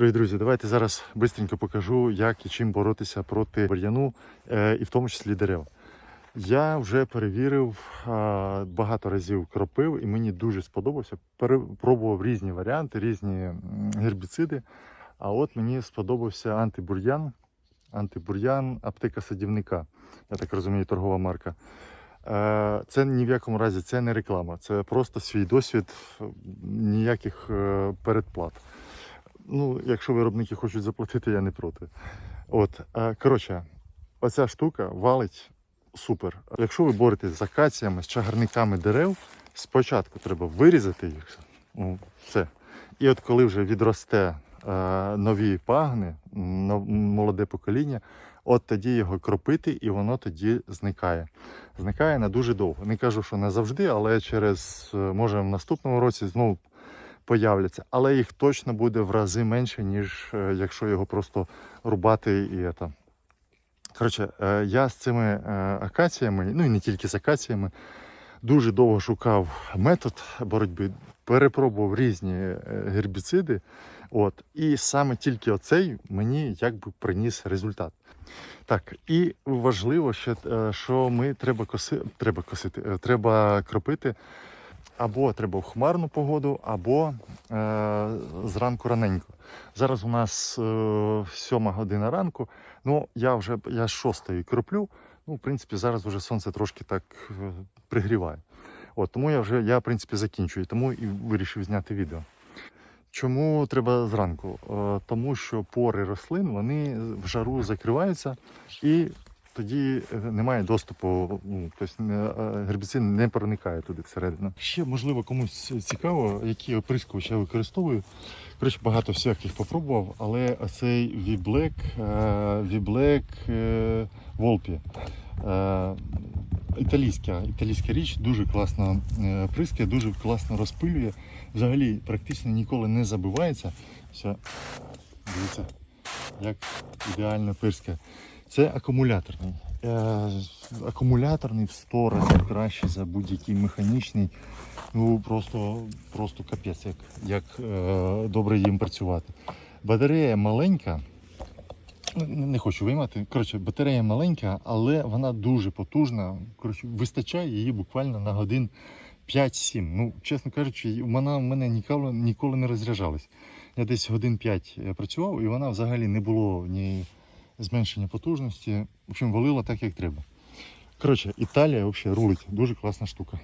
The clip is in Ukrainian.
Привіт, друзі! Давайте зараз швидко покажу, як і чим боротися проти бур'яну, е, і в тому числі дерев. Я вже перевірив багато разів кропив, і мені дуже сподобався. Перепробував різні варіанти, різні гербіциди. А от мені сподобався антибур'ян, антибур'ян аптека садівника. Я так розумію, торгова марка. Е, Це ні в якому разі це не реклама, це просто свій досвід, ніяких е, передплат. Ну, якщо виробники хочуть заплатити, я не проти. От, е, коротше, оця штука валить супер. Якщо ви боретесь з акаціями, з чагарниками дерев, спочатку треба вирізати їх. Ну, все. І от коли вже відросте е, нові пагни, молоде покоління, от тоді його кропити, і воно тоді зникає. Зникає на дуже довго. Не кажу, що не завжди, але через, е, може, в наступному році знову появляться. Але їх точно буде в рази менше, ніж е, якщо його просто рубати і це. Коротше, е, я з цими е, акаціями, ну і не тільки з акаціями, дуже довго шукав метод боротьби, перепробував різні гербіциди. От, і саме тільки оцей мені якби приніс результат. Так, і важливо, е, що ми треба коси, треба косити, треба кропити або треба в хмарну погоду, або е, зранку раненько. Зараз у нас е, година ранку. Ну, я вже я шостої кроплю. Ну, в принципі, зараз вже сонце трошки так е, пригріває. От, тому я вже я, в принципі, закінчую, тому і вирішив зняти відео. Чому треба зранку? Е, Тому що пори рослин вони в жару закриваються і тоді е, немає доступу, ну, тобто е, гербіцид не проникає туди всередину. Ще можливо комусь цікаво, які оприскувачі я використовую. Коротше, багато всяких попробував, але цей V-Black, V-Black е, Італійська, італійська річ дуже класно прискає, дуже класно розпилює. Взагалі практично ніколи не забивається. Все, дивіться, як ідеально пирскає. Це акумуляторний. Е, акумуляторний в 100 разів краще за будь-який механічний. Ну просто, просто капець, як, як е, добре їм працювати. Батарея маленька. Ну, Не хочу виймати. Коротше, батарея маленька, але вона дуже потужна. Коротше, вистачає її буквально на годин 5-7. Ну, чесно кажучи, вона в мене ніколи, ніколи не розряджалась. Я десь годин 5 працював, і вона взагалі не було ні зменшення потужності. В общем, валила так, як треба. Коротше, Італія взагалі рулить. Дуже класна штука.